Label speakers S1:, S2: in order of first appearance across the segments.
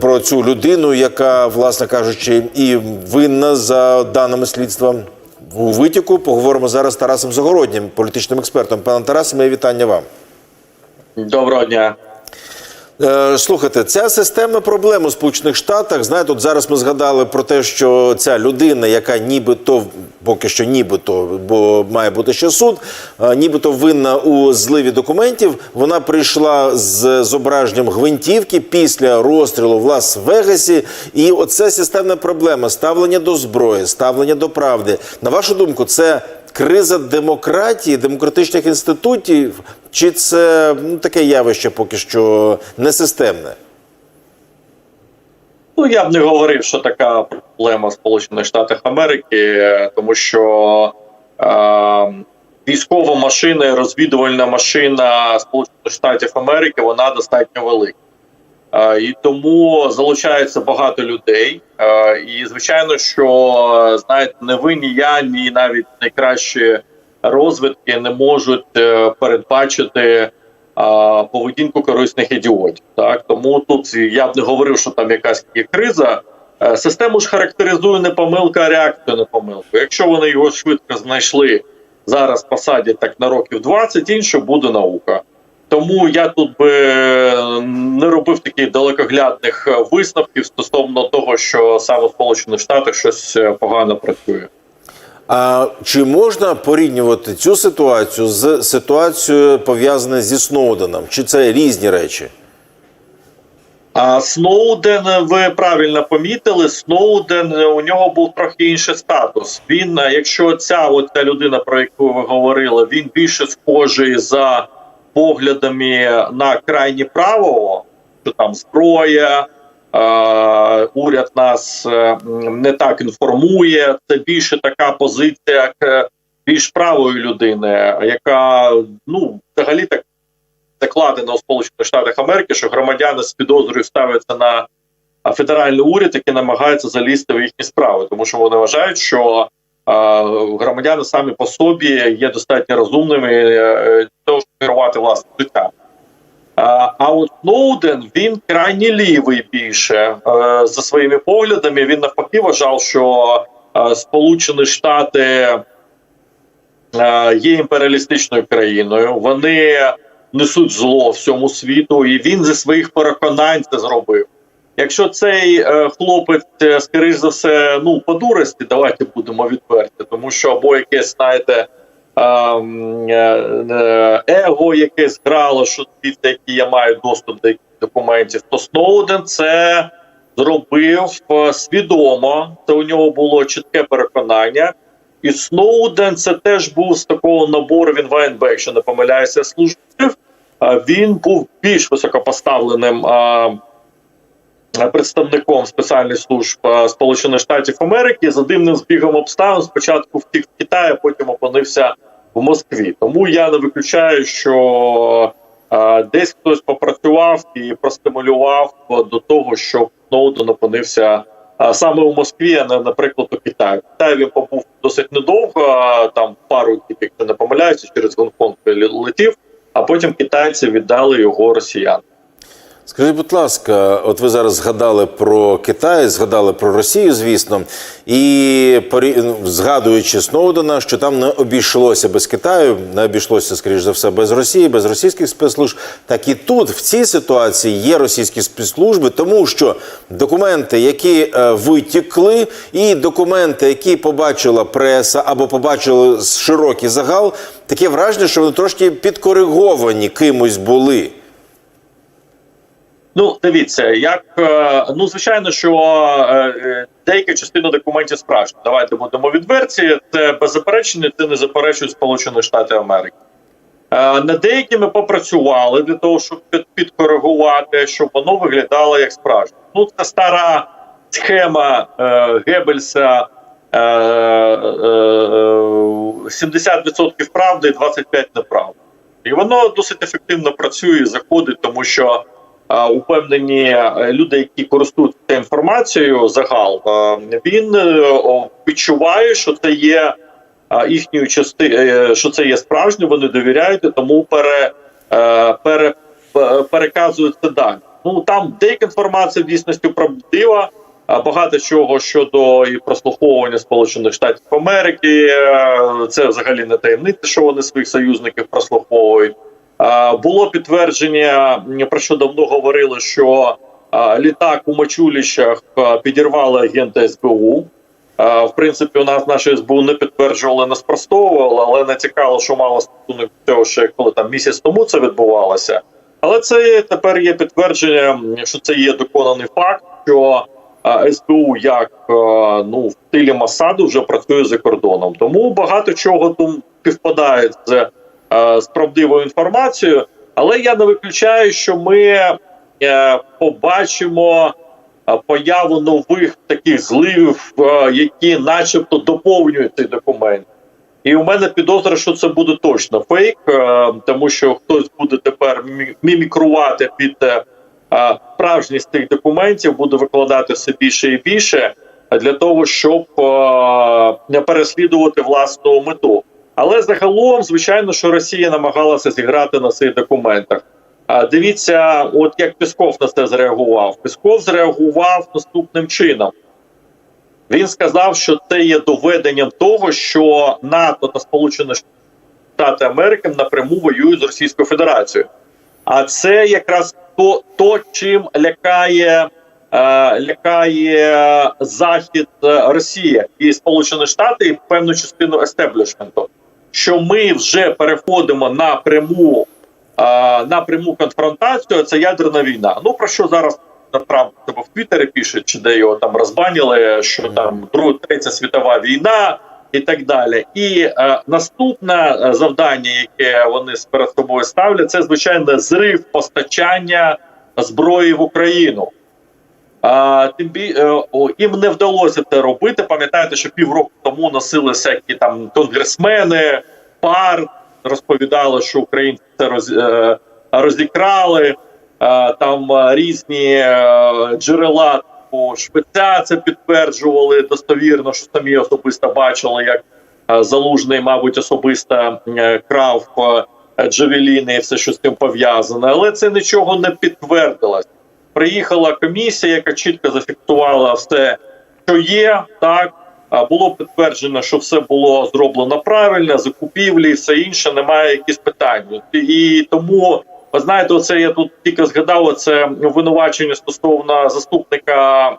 S1: про цю людину, яка, власне кажучи, і винна за даними слідства у витіку. Поговоримо зараз з Тарасом Загороднім, політичним експертом. Пане Тарасе, моє вітання вам.
S2: Доброго дня.
S1: Е, Слухайте, ця системна проблема у Сполучених Штатах. Знаєте, от зараз ми згадали про те, що ця людина, яка нібито поки що нібито, бо має бути ще суд, е, нібито винна у зливі документів. Вона прийшла з зображенням гвинтівки після розстрілу в Лас-Вегасі. І оце системна проблема: ставлення до зброї, ставлення до правди. На вашу думку, це криза демократії, демократичних інститутів, чи це ну, таке явище поки що несистемне?
S2: Ну я б не говорив, що така проблема Сполучених Штатах Америки, тому що е, військова машина, розвідувальна машина Сполучених Штатів Америки вона достатньо велика. Е, і тому залучається багато людей. Е, і звичайно, що знаєте, не ви, ні я, ні навіть найкращі розвідки не можуть е, передбачити поведінку корисних ідіотів. Так тому тут я б не говорив, що там якась є криза. Е, Систему ж характеризує не помилка, а реакція на помилку. Якщо вони його швидко знайшли, зараз посадять так на років 20, інше буде наука. Тому я тут би е, не робив таких далекоглядних е, висновків стосовно того, що саме в Сполучених Штатах щось е, погано працює.
S1: А чи можна порівнювати цю ситуацію з ситуацією пов'язаною зі Сноуденом? Чи це різні речі?
S2: А Сноуден, ви правильно помітили, Сноуден у нього був трохи інший статус. Він, якщо ця от ця людина, про яку ви говорили, він більше схожий за поглядами на крайні правого, що там зброя, е, уряд нас е, не так інформує. Це більше така позиція, як більш правої людини, яка ну взагалі так закладено у Сполучених Штатах Америки, що громадяни з підозрою ставляться на федеральний уряд, який намагається залізти в їхні справи, тому що вони вважають, що громадяни самі по собі є достатньо розумними е, для того, щоб керувати власним життям. А, от Сноуден він крайні лівий більше е, за своїми поглядами. Він навпаки вважав, що е, Сполучені Штати е, є імперіалістичною країною. Вони несуть зло всьому світу, і він зі своїх переконань це зробив. Якщо цей е, хлопець, е, скоріш за все, ну по дурості, давайте будемо відверті, тому що або якесь, знаєте, ем, е, е, его якесь грало, що дивіться, які я маю доступ до яких документів, то Сноуден це зробив свідомо. Це у нього було чітке переконання. І Сноуден це теж був з такого набору. Він в АНБ, якщо не помиляюся, служив. Він був більш високопоставленим представником спеціальних служб Сполучених Штатів Америки. За дивним збігом обставин спочатку втік в Китай, потім опинився в Москві. Тому я не виключаю, що десь хтось попрацював і простимулював до того, щоб Сноуден опинився саме у Москві, а не наприклад у Китаї. В Китаї він побув досить недовго, там пару днів, якщо не помиляюся, через Гонконг летів, а потім китайці віддали його росіян.
S1: Скажіть, будь ласка, от ви зараз згадали про Китай, згадали про Росію, звісно, і ну, згадуючи Сноудена, що там не обійшлося без Китаю, не обійшлося, скоріш за все, без Росії, без російських спецслужб. Так і тут, в цій ситуації, є російські спецслужби, тому що документи, які е, витікли, і документи, які побачила преса або побачили широкий загал, таке враження, що вони трошки підкориговані кимось були.
S2: Ну, дивіться, як е, ну звичайно, що е, е, деяка частина документів справжні. Давайте будемо відверті. Це беззаперечно, це не заперечують Сполучені Штати Америки. Е, Над деякими попрацювали для того, щоб підкоригувати, щоб воно виглядало як справжнє. Ну, це стара схема Геббельса. Е, е, е, 70% правди і 25% неправди. І воно досить ефективно працює і заходить, тому що упевнені е, люди, які користуються інформацією, загал, е, він е, відчуває, що це є їхньою частиною, що це є справжнє, вони довіряють, тому пере, пере, переказують це далі. ну там деяка інформація в дійсності правдива. Багато чого щодо і прослуховування Сполучених Штатів Америки, це взагалі не таємниця, що вони своїх союзників прослуховують. Е, Було підтвердження, про що давно говорили, що е, літак у Мачуліщах е, підірвали агенти СБУ. В принципі, у нас наші СБУ не підтверджували, не спростовували, але не цікаво, що мало стосунок до того, що коли там місяць тому це відбувалося. Але це тепер є підтвердження, що це є доконаний факт, що СБУ як ну в стилі Масаду вже працює за кордоном. Тому багато чого тут співпадає з, з правдивою інформацією. Але я не виключаю, що ми е, побачимо е, появу нових таких зливів, е, які, начебто, доповнюють цей документ. І у мене підозра, що це буде точно фейк, е, тому що хтось буде тепер мімікрувати під е, е, справжність тих документів, буде викладати все більше і більше е, для того, щоб е, не переслідувати власну мету. Але загалом, звичайно, що Росія намагалася зіграти на цих документах. А дивіться, от як Пісков на це зреагував. Пісков зреагував наступним чином. Він сказав, що це є доведенням того, що НАТО та Сполучені Штати Америки напряму воюють з Російською Федерацією. А це якраз то, то чим лякає, е, лякає захід е, Росія і Сполучені Штати, і певну частину естеблішменту, що ми вже переходимо на пряму, е, на пряму конфронтацію. Це ядерна війна. Ну про що зараз Трамп себе в Твіттері пише, чи де його там розбанили, що там друга третя світова війна і так далі. І е, наступне е, завдання, яке вони перед собою ставлять, це звичайно зрив постачання зброї в Україну. Тим бі, е, їм не вдалося це робити. Пам'ятаєте, що півроку тому носили всякі там конгресмени, пар розповідали, що українці це роз, е, розікрали. Е, там різні джерела Швеця це підтверджували достовірно, що самі особисто бачили, як залужний, мабуть, особисто крав джавеліни і все, що з цим пов'язане, але це нічого не підтвердилось. Приїхала комісія, яка чітко зафіксувала все, що є, так. Було підтверджено, що все було зроблено правильно, закупівлі все інше, немає якихось питань. І тому, ви знаєте, оце я тут тільки згадав це обвинувачення стосовно заступника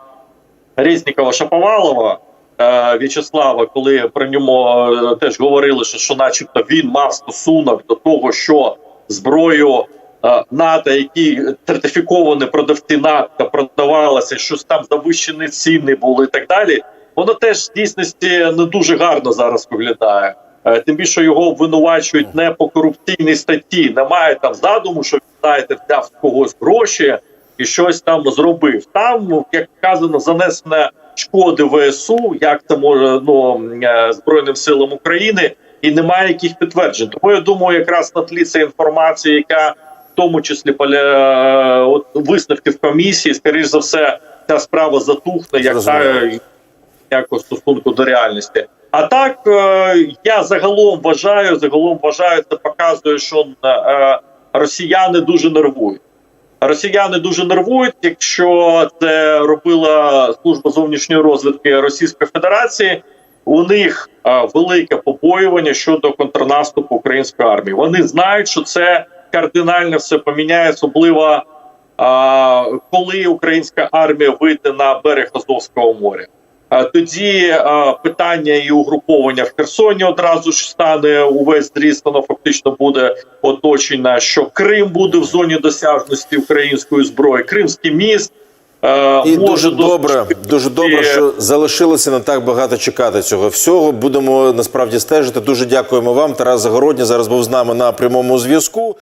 S2: Резнікова Шаповалова е, В'ячеслава, коли про ньому е, теж говорили, що, що начебто він мав стосунок до того, що зброю НАТО, які сертифіковані продавці НАТО продавалися, щось там завищені ціни були і так далі. Воно теж в дійсності не дуже гарно зараз виглядає. Е, Тим більше його обвинувачують не по корупційній статті. Немає там задуму, що знаєте, взяв когось гроші і щось там зробив. Там, як сказано, занесена шкоди ВСУ, як це може ну е, Збройним силам України, і немає яких підтверджень. Тому я думаю, якраз на тлі цієї інформації, яка тому числі поля от висновки в комісії, скоріш за все, ця справа затухне, як та ніякого стосунку до реальності. А так е, я загалом вважаю, загалом вважаю, це показує, що е, росіяни дуже нервують. Росіяни дуже нервують, якщо це робила служба зовнішньої розвідки Російської Федерації. У них е, велике побоювання щодо контрнаступу української армії. Вони знають, що це кардинально все поміняє, особливо а, коли українська армія вийде на берег Азовського моря. А тоді а, питання і угруповання в Херсоні одразу ж стане увесь зріст, воно фактично буде оточено, що Крим буде в зоні досяжності української зброї, Кримський міст.
S1: І
S2: може
S1: дуже добре, дуже добре, що залишилося не так багато чекати цього всього. Будемо насправді стежити. Дуже дякуємо вам. Тарас Загородній зараз був з нами на прямому зв'язку.